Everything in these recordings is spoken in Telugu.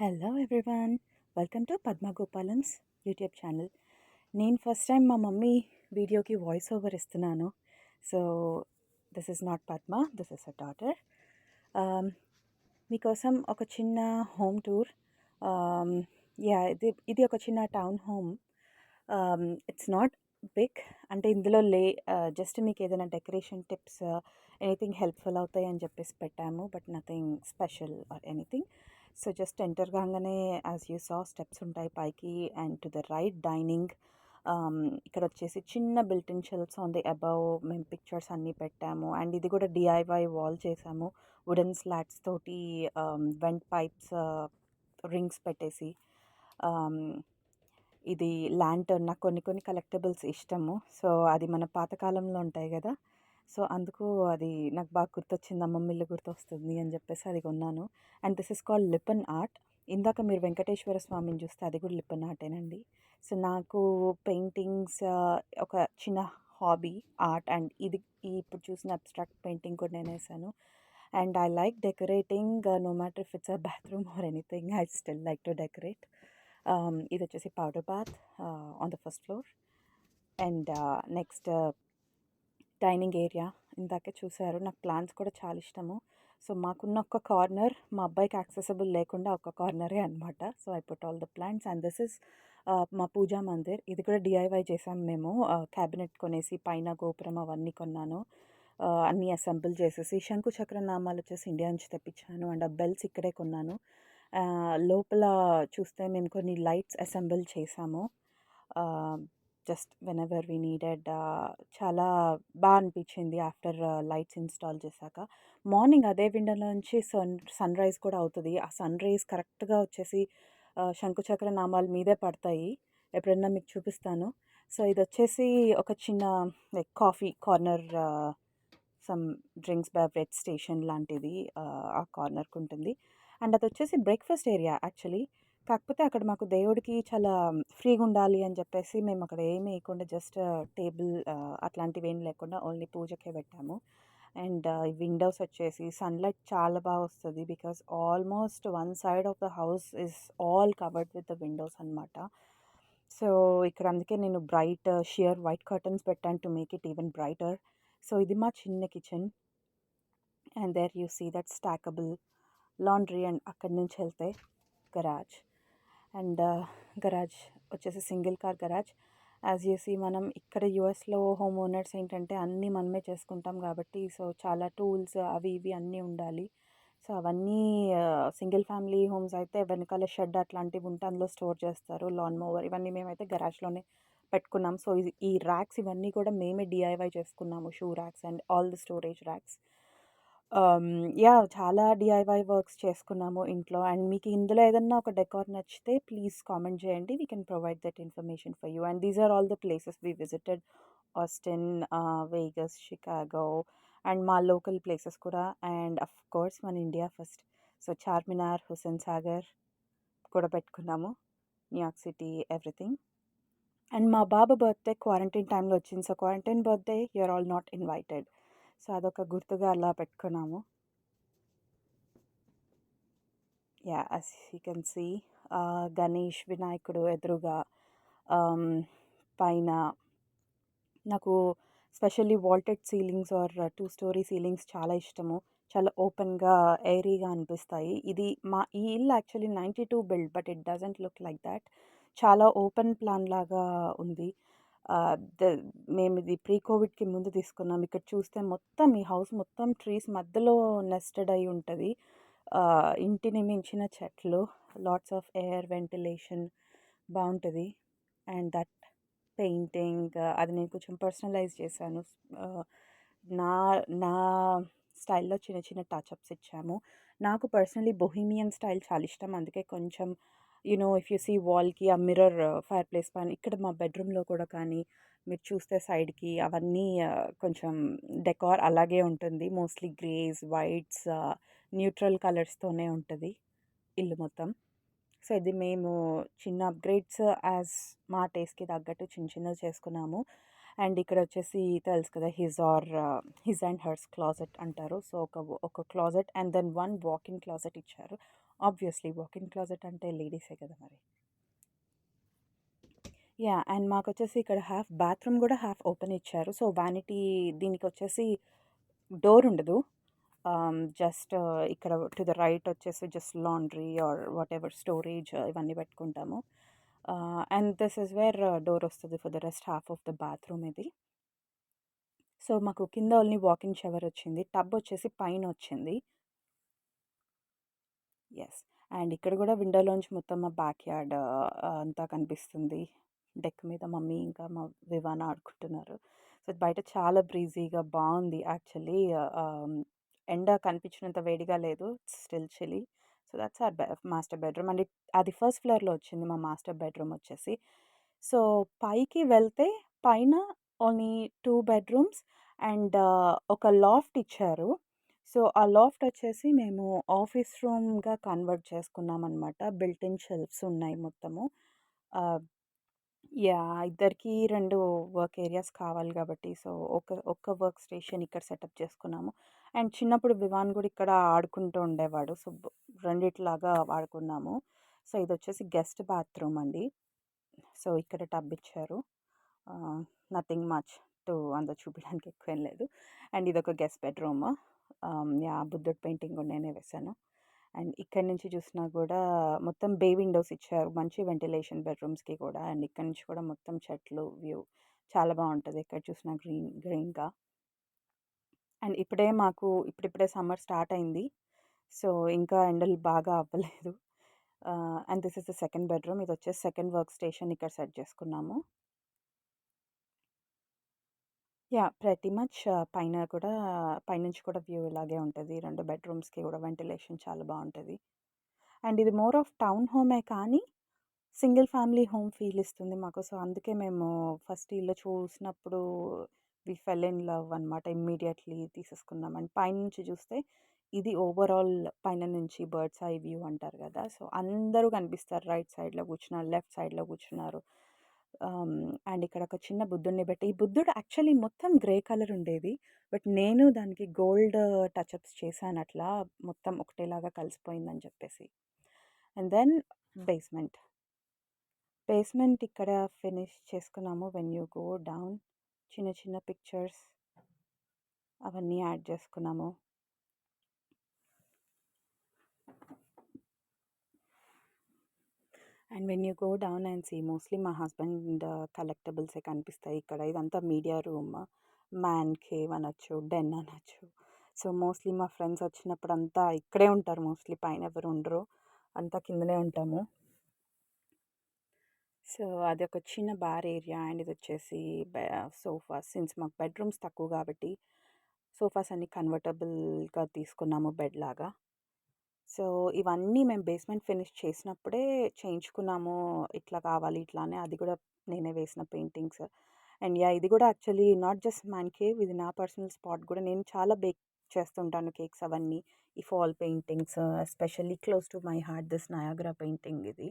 Hello everyone welcome to Padmagopalan's YouTube channel నేను ఫస్ట్ టైం మా మమ్మీ వీడియోకి వాయిస్ ఓవర్ ఇస్తున్నాను so this is not Padma this is a daughter మీకోసం ఒక చిన్న హోమ్ టూర్ యా ఇది ఇది ఒక చిన్న town home it's not big అంటే ఇందులో లే uh, జస్ట్ మీకు ఏదైనా డెకరేషన్ టిప్స్ ఎనీథింగ్ హెల్ప్ఫుల్ అవుతాయి అని చెప్పేసి పెట్టాము but nothing special or anything so just enter కాగానే యాజ్ యూ సా స్టెప్స్ ఉంటాయి పైకి and to the right dining ఇక్కడ వచ్చేసి చిన్న built in shelves on the above మేము పిక్చర్స్ అన్నీ పెట్టాము. అండ్ ఇది కూడా డిఐవై వాల్ చేసాము. వుడెన్ స్లాట్స్ తోటి వెంట్ పైప్స్ రింగ్స్ పెట్టేసి. Um, ఇది ల్యాంటర్న్ నాకు కొన్ని కొన్ని కలెక్టబుల్స్ ఇష్టము. సో అది మన పాతకాలంలో ఉంటాయి కదా. సో అందుకు అది నాకు బాగా గుర్తొచ్చింది. అమ్మమ్మ ఇల్లు గుర్తొస్తుంది అని చెప్పేసి అది కొన్నాను. And this is called Lippan art. ఇందాక మీరు వెంకటేశ్వర స్వామిని చూస్తే అది కూడా లిపన్ ఆర్టేనండి. సో నాకు పెయింటింగ్స్ ఒక చిన్న హాబీ ఆర్ట్ అండ్ ఇది ఇప్పుడు చూసిన అబ్స్ట్రాక్ట్ పెయింటింగ్ కూడా నేను వేసాను. And I like decorating no matter if it's a bathroom or anything I still like to decorate. ఇది వచ్చేసి powder bath on the first floor. And next dining area ఇందాకే చూశారు. నాకు ప్లాన్స్ కూడా చాలా ఇష్టము. సో మాకున్న ఒక్క కార్నర్ మా అబ్బాయికి యాక్సెసబుల్ లేకుండా ఒక కార్నరే అనమాట so I put all the plants and this is మా పూజా మందిర్. ఇది కూడా డిఐవై చేసాం మేము. క్యాబినెట్ కొనేసి పైన గోపురం అవన్నీ కొన్నాను. అన్నీ అసెంబుల్ చేసేసి శంకు చక్ర నామాలు వచ్చేసి ఇండియా నుంచి తెప్పించాను అండ్ ఆ బెల్స్ ఇక్కడే కొన్నాను. లోపల చూస్తే మేము కొన్ని లైట్స్ అసెంబుల్ చేసాము. Just whenever we needed చాలా బాగా అనిపించింది ఆఫ్టర్ uh, లైట్స్ ఇన్స్టాల్ చేశాక. మార్నింగ్ అదే విండో నుంచి సన్ సన్ రైజ్ కూడా అవుతుంది. ఆ సన్ రైజ్ కరెక్ట్గా వచ్చేసి శంకుచక్ర నామాల మీదే పడతాయి. ఎప్పుడన్నా మీకు చూపిస్తాను. సో ఇది వచ్చేసి ఒక చిన్న like coffee corner some drinks beverage station లాంటిది ఆ కార్నర్కి ఉంటుంది అండ్ అది వచ్చేసి బ్రేక్ఫాస్ట్ ఏరియా యాక్చువల్లీ. కాకపోతే అక్కడ మాకు దేవుడికి చాలా ఫ్రీగా ఉండాలి అని చెప్పేసి మేము అక్కడ ఏమి వేయకుండా జస్ట్ టేబుల్ అట్లాంటివి ఏం లేకుండా ఓన్లీ పూజకే పెట్టాము. అండ్ విండోస్ వచ్చేసి సన్లైట్ చాలా బాగా వస్తుంది because almost one side of the house is all covered with the windows అనమాట సో ఇక్కడ అందుకే నేను బ్రైట్ షియర్ వైట్ కర్టన్స్ పెట్టాను to make it even brighter. So ఇది మా చిన్న kitchen. And there you see that stackable laundry and అక్కడి నుంచి వెళ్తే గరాజ్. అండ్ గరాజ్ వచ్చేసి సింగిల్ కార్ గరాజ్. యాజ్ చేసి మనం ఇక్కడ యూఎస్లో హోమ్ ఓనర్స్ ఏంటంటే అన్నీ మనమే చేసుకుంటాం కాబట్టి సో చాలా టూల్స్ అవి ఇవి అన్నీ ఉండాలి. సో అవన్నీ సింగిల్ ఫ్యామిలీ హోమ్స్ అయితే వెనకాల షెడ్ అట్లాంటివి ఉంటే అందులో స్టోర్ చేస్తారు. లాన్ మోవర్ ఇవన్నీ మేమైతే గరాజ్లోనే పెట్టుకున్నాం. సో ఈ ర్యాక్స్ ఇవన్నీ కూడా మేమే డిఐవై చేసుకున్నాము. Shoe racks and all the storage racks yeah చాలా డిఐవై వర్క్స్ చేసుకున్నాము ఇంట్లో. అండ్ మీకు ఇందులో ఏదన్నా ఒక డెకోర్ నచ్చితే ప్లీజ్ కామెంట్ చేయండి. We can provide that information for you and these are all the places we visited Austin Vegas Chicago and మా లోకల్ ప్లేసెస్ కూడా. అండ్ అఫ్ కోర్స్ మన India first so Charminar Hussain Sagar కూడా పెట్టుకున్నాము. న్యూయార్క్ సిటీ ఎవ్రీథింగ్ అండ్ మా బాబు బర్త్డే క్వారంటైన్ టైంలో వచ్చింది. So quarantine birthday you're all not invited so అదొక గుర్తుగా అలా పెట్టుకున్నాము. Yeah as you can see Ganesh వినాయకుడు ఎదురుగా పైన నాకు specially vaulted ceilings are two storey ceilings చాలా ఇష్టము. చాలా ఓపెన్గా ఎయిరీగా అనిపిస్తాయి. ఇది మా ఈ ఇల్లు actually ninety two build but it doesn't look like that చాలా ఓపెన్ ప్లాన్ లాగా ఉంది. మేము ఇది ప్రీ కోవిడ్కి ముందు తీసుకున్నాం. ఇక్కడ చూస్తే మొత్తం ఈ హౌస్ మొత్తం ట్రీస్ మధ్యలో నెస్టెడ్ అయి ఉంటుంది. ఇంటిని మించిన చెట్లు లాట్స్ ఆఫ్ ఎయిర్ వెంటిలేషన్ బాగుంటుంది అండ్ దట్ పెయింటింగ్ అది నేను కొంచెం పర్సనలైజ్ చేశాను. నా నా స్టైల్లో చిన్న చిన్న టచ్అప్స్ ఇచ్చాము. నాకు పర్సనలీ బొహీమియన్ స్టైల్ చాలా ఇష్టం. అందుకే కొంచెం యూనో ఇఫ్ యూ సీ వాల్కి ఆ మిర్రర్ ఫైర్ ప్లేస్ పైన ఇక్కడ మా బెడ్రూమ్లో కూడా కానీ మీరు చూస్తే సైడ్కి అవన్నీ కొంచెం డెకార్ అలాగే ఉంటుంది. మోస్ట్లీ గ్రేస్ వైట్స్ న్యూట్రల్ కలర్స్తోనే ఉంటుంది ఇల్లు మొత్తం. సో ఇది మేము చిన్న అప్గ్రేడ్స్ యాజ్ మా టేస్ట్కి తగ్గట్టు చిన్న చిన్నవి చేసుకున్నాము. అండ్ ఇక్కడ వచ్చేసి తెలుసు కదా his or his and hers closet అంటారు. సో ఒక ఒక closet and then one walking closet ఇచ్చారు. ఆబ్వియస్లీ వాకిన్ క్లాజెట్ అంటే లేడీసే కదా మరి. యా అండ్ మాకు వచ్చేసి ఇక్కడ హాఫ్ బాత్రూమ్ కూడా హాఫ్ ఓపెన్ ఇచ్చారు. సో వ్యానిటీ దీనికి వచ్చేసి డోర్ ఉండదు. జస్ట్ ఇక్కడ టు ద రైట్ వచ్చేసి just laundry or whatever storage ఇవన్నీ పెట్టుకుంటాము. And this is where door వస్తుంది for the rest half of the bathroom ఇది. సో మాకు కింద ఓన్లీ వాకింగ్ షవర్ వచ్చింది. టబ్ వచ్చేసి పైన వచ్చింది. ఎస్ అండ్ ఇక్కడ కూడా విండోలోంచి మొత్తం మా బ్యాక్ యార్డ్ అంతా కనిపిస్తుంది. డెక్ మీద మమ్మీ ఇంకా మా వివాన ఆడుకుంటున్నారు. సో బయట చాలా బ్రీజీగా బాగుంది. యాక్చువల్లీ ఎండ కనిపించినంత వేడిగా లేదు. Still chilly so that's our master bedroom and అది ఫస్ట్ ఫ్లోర్లో వచ్చింది మా మాస్టర్ బెడ్రూమ్ వచ్చేసి. సో పైకి వెళ్తే పైన ఓన్లీ టూ బెడ్రూమ్స్ అండ్ ఒక లాఫ్ట్ ఇచ్చారు. సో ఆ లాఫ్ట్ వచ్చేసి మేము ఆఫీస్ రూమ్గా కన్వర్ట్ చేసుకున్నాం అనమాట బిల్ట్ ఇన్ షెల్ఫ్స్ ఉన్నాయి మొత్తము. యా ఇద్దరికి రెండు వర్క్ ఏరియాస్ కావాలి కాబట్టి సో ఒక ఒక్క వర్క్ స్టేషన్ ఇక్కడ సెటప్ చేసుకున్నాము. అండ్ చిన్నప్పుడు వివాన్ కూడా ఇక్కడ ఆడుకుంటూ ఉండేవాడు. సో రెండిట్లాగా వాడుకున్నాము. సో ఇది వచ్చేసి గెస్ట్ బాత్రూమ్ అండి. సో ఇక్కడ టబ్ ఇచ్చారు. నథింగ్ మచ్ టు అంత చూపించడానికి ఎక్కువ ఏం లేదు. అండ్ ఇది ఒక గెస్ట్ బెడ్రూమ్. యా బుద్ధుడు పెయింటింగ్ కూడా నేనే వేశాను అండ్ ఇక్కడ నుంచి చూసినా కూడా మొత్తం బే విండోస్ ఇచ్చారు. మంచి వెంటిలేషన్ బెడ్రూమ్స్కి కూడా. అండ్ ఇక్కడ నుంచి కూడా మొత్తం చెట్లు వ్యూ చాలా బాగుంటుంది. ఎక్కడ చూసినా గ్రీన్ గ్రీన్గా. అండ్ ఇప్పుడే మాకు ఇప్పుడిప్పుడే సమ్మర్ స్టార్ట్ అయింది. సో ఇంకా ఎండలు బాగా అవ్వలేదు. And this is the second bedroom. ఇది వచ్చేసి సెకండ్ వర్క్ స్టేషన్ ఇక్కడ సెట్ చేసుకున్నాము. యా ప్రతి మచ్ పైన కూడా పైనుంచి కూడా వ్యూ ఇలాగే ఉంటుంది. రెండు బెడ్రూమ్స్కి కూడా వెంటిలేషన్ చాలా బాగుంటుంది అండ్ ఇది మోర్ ఆఫ్ టౌన్ హోమే కానీ సింగిల్ ఫ్యామిలీ హోమ్ ఫీల్ ఇస్తుంది మాకు. సో అందుకే మేము ఫస్ట్ ఇల్లు చూసినప్పుడు వి ఫెల్ ఇన్ లవ్ అనమాట ఇమ్మీడియట్లీ తీసేసుకున్నాం. అండ్ పైనుంచి చూస్తే ఇది ఓవరాల్ పైన నుంచి బర్డ్స్ ఐ వ్యూ అంటారు కదా! సో అందరూ కనిపిస్తారు రైట్ సైడ్లో కూర్చున్నారు లెఫ్ట్ సైడ్లో కూర్చున్నారు. అండ్ ఇక్కడ ఒక చిన్న బుద్ధుడిని పెట్టి ఈ బుద్ధుడు యాక్చువల్లీ మొత్తం గ్రే కలర్ ఉండేది. బట్ నేను దానికి గోల్డ్ టచ్అప్స్ చేశాను అట్లా మొత్తం ఒకటేలాగా కలిసిపోయిందని చెప్పేసి. And then basement. బేస్మెంట్ ఇక్కడ ఫినిష్ చేసుకున్నాము వెన్ యూ గో డౌన్. చిన్న చిన్న పిక్చర్స్ అవన్నీ యాడ్ చేసుకున్నాము. And when you go down and see mostly మా హస్బెండ్ కలెక్టబుల్సే కనిపిస్తాయి ఇక్కడ. ఇదంతా మీడియా రూమ్. మ్యాన్ కేవ్ అనొచ్చు డెన్ అనొచ్చు. సో మోస్ట్లీ మా ఫ్రెండ్స్ వచ్చినప్పుడు అంతా ఇక్కడే ఉంటారు మోస్ట్లీ. పైన ఎవరు ఉండరు. అంతా కిందనే ఉంటాము. సో అది ఒక చిన్న బార్ ఏరియా అండ్ ఇది వచ్చేసి సోఫాస్ సిన్స్ మాకు బెడ్రూమ్స్ తక్కువ కాబట్టి సోఫాస్ అన్ని కన్వర్టబుల్గా తీసుకున్నాము బెడ్ లాగా. సో ఇవన్నీ మేము బేస్మెంట్ ఫినిష్ చేసినప్పుడే చేయించుకున్నాము. ఇట్లా కావాలి ఇట్లా అని. అది కూడా నేనే వేసిన పెయింటింగ్స్. అండ్ యా ఇది కూడా actually not just man cave ఇది నా పర్సనల్ స్పాట్ కూడా. నేను చాలా బేక్ చేస్తుంటాను కేక్స్ అవన్నీ. ఈ fall paintings especially close to my heart this Niagara painting ఇది.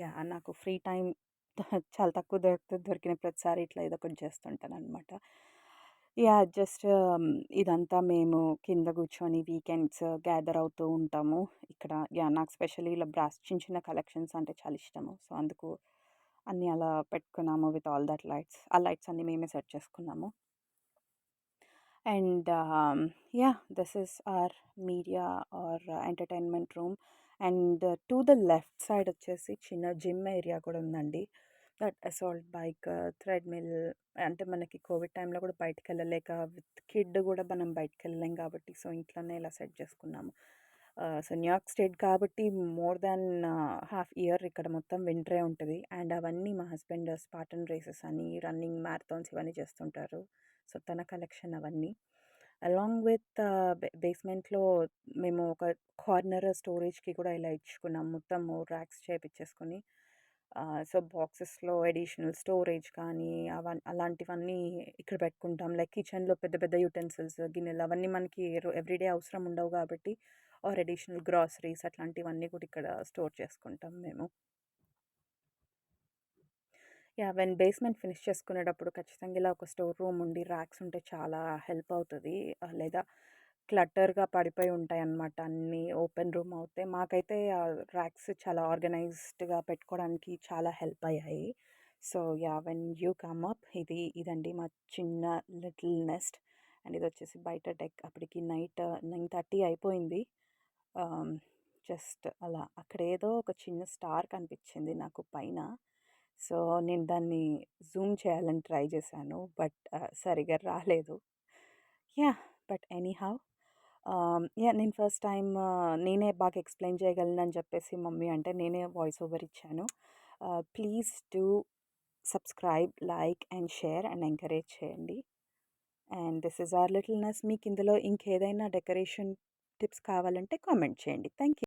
యా నాకు ఫ్రీ టైం చాలా తక్కువ దొరుకుతుంది దొరికిన ప్రతిసారి ఇట్లా ఏదో ఒకటి చేస్తుంటాను అనమాట యా జస్ట్ ఇదంతా మేము కింద కూర్చొని వీకెండ్స్ గ్యాదర్ అవుతూ ఉంటాము. ఇక్కడ యా నాకు స్పెషల్లీ ఇలా బ్రాస్ చిన్న చిన్న కలెక్షన్స్ అంటే చాలా ఇష్టము. సో అందుకు అన్నీ అలా పెట్టుకున్నాము విత్ ఆల్ దట్ లైట్స్. ఆ లైట్స్ అన్నీ మేమే సెట్ చేసుకున్నాము. And yeah this is our media or entertainment room. And to the left side వచ్చేసి చిన్న జిమ్ ఏరియా కూడా ఉందండి. దట్ అసాల్ట్ బైక్ థ్రెడ్మిల్ అంటే మనకి కోవిడ్ టైంలో కూడా బయటకు వెళ్ళలేక విత్ కిడ్ కూడా మనం బయటకు వెళ్ళలేం కాబట్టి సో ఇంట్లోనే ఇలా సెట్ చేసుకున్నాము. సో న్యూయార్క్ స్టేట్ కాబట్టి మోర్ దాన్ హాఫ్ ఇయర్ ఇక్కడ మొత్తం వింటరే ఉంటుంది. అండ్ అవన్నీ మా హస్బెండ్ స్పాటన్ రేసెస్ అని రన్నింగ్ మ్యారథాన్స్ ఇవన్నీ చేస్తుంటారు. సో తన కలెక్షన్ అవన్నీ. అలాంగ్ విత్ బేస్మెంట్లో మేము ఒక కార్నర్ స్టోరేజ్కి కూడా ఇలా ఇచ్చుకున్నాం. మొత్తం ర్యాక్స్ చేపించేసుకొని సో బాక్సెస్లో అడిషనల్ స్టోరేజ్ కానీ అవన్నీ అలాంటివన్నీ ఇక్కడ పెట్టుకుంటాం. లైక్ కిచెన్లో పెద్ద పెద్ద యూటెన్సిల్స్ గిన్నెలు అవన్నీ మనకి ఎవ్రీడే అవసరం ఉండవు కాబట్టి ఆర్ అడిషనల్ గ్రాసరీస్ అట్లాంటివన్నీ కూడా ఇక్కడ స్టోర్ చేసుకుంటాం మేము. యా వెన్ బేస్మెంట్ ఫినిష్ చేసుకునేటప్పుడు ఖచ్చితంగా ఇలా ఒక స్టోర్ రూమ్ ఉండి ర్యాక్స్ ఉంటే చాలా హెల్ప్ అవుతుంది. లేదా క్లట్టర్‌గా పడిపోయి ఉంటాయి అన్నమాట అన్నీ ఓపెన్ రూమ్ అవుతే. మాకైతే ఆ ర్యాక్స్ చాలా ఆర్గనైజ్డ్‌గా పెట్టుకోవడానికి చాలా హెల్ప్ అయ్యాయి. So, yeah when you come up ఇది ఇదండి మా చిన్న లిటిల్ నెస్ట్. అండ్ ఇది వచ్చేసి బయట డెక్. అప్పటికి నైట్ 9:30 అయిపోయింది. జస్ట్ అలా అక్కడేదో ఒక చిన్న స్టార్ కనిపించింది నాకు పైన. సో, నేను దాన్ని జూమ్ చేయాలని ట్రై చేశాను. బట్ సరిగ్గా రాలేదు. Yeah but anyhow how yeah నేను ఫస్ట్ టైం నేనే బాగా ఎక్స్‌ప్లెయిన్ చేయగలను అని చెప్పేసి మమ్మీ అంటే నేనే వాయిస్ ఓవర్ ఇచ్చాను. Please do subscribe, like and share and encourage చేయండి. And this is our little nest మీకు ఇందులో ఇంకేదైనా డెకరేషన్ టిప్స్ కావాలంటే కామెంట్ చేయండి. Thank you.